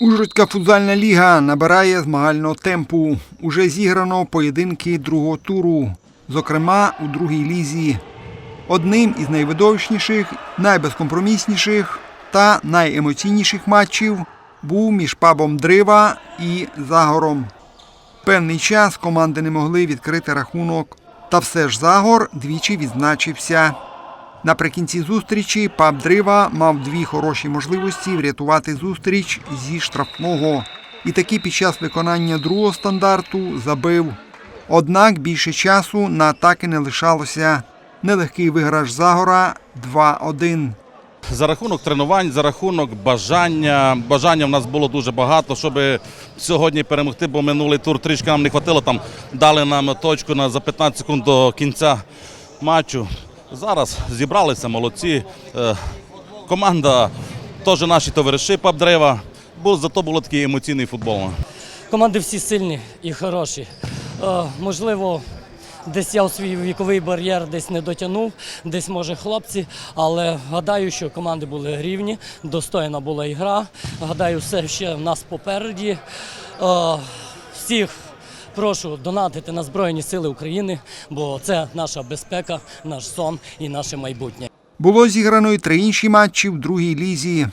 Ужгородська футзальна ліга набирає змагального темпу. Уже зіграно поєдинки другого туру, зокрема у другій лізі. Одним із найвидовищніших, найбезкомпромісніших та найемоційніших матчів був між пабом Дрива і Загором. Певний час команди не могли відкрити рахунок, та все ж Загор двічі відзначився. Наприкінці зустрічі паб Дрива мав дві хороші можливості врятувати зустріч зі штрафного. І таки під час виконання другого стандарту забив. Однак більше часу на атаки не лишалося. Нелегкий виграш Загора 2-1. За рахунок тренувань, за рахунок бажання. Бажання в нас було дуже багато, щоб сьогодні перемогти, бо минулий тур трішки нам не хватило. Там дали нам точку на за 15 секунд до кінця матчу. Зараз зібралися молодці. Е, Команда теж наші товариші Пабдрева. Бо зато було такий емоційний футбол. Команди всі сильні і хороші. Е, можливо, десь я у свій віковий бар'єр десь не дотягнув, десь може хлопці, але гадаю, що команди були рівні, достойна була ігра. Гадаю, все ще в нас попереді. Е, всіх прошу донатити на Збройні Сили України, бо це наша безпека, наш сон і наше майбутнє. Було зіграно й три інші матчі в другій лізі.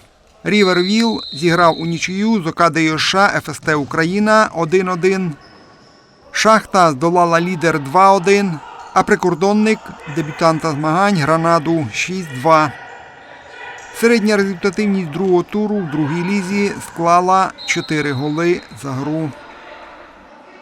Рівервіл зіграв у нічию з ОК ДЮШ ФСТ Україна 1-1. Шахта здолала лідер 2-1, а прикордонник дебютанта змагань Гранаду 6-2. Середня результативність другого туру в другій лізі склала 4 голи за гру.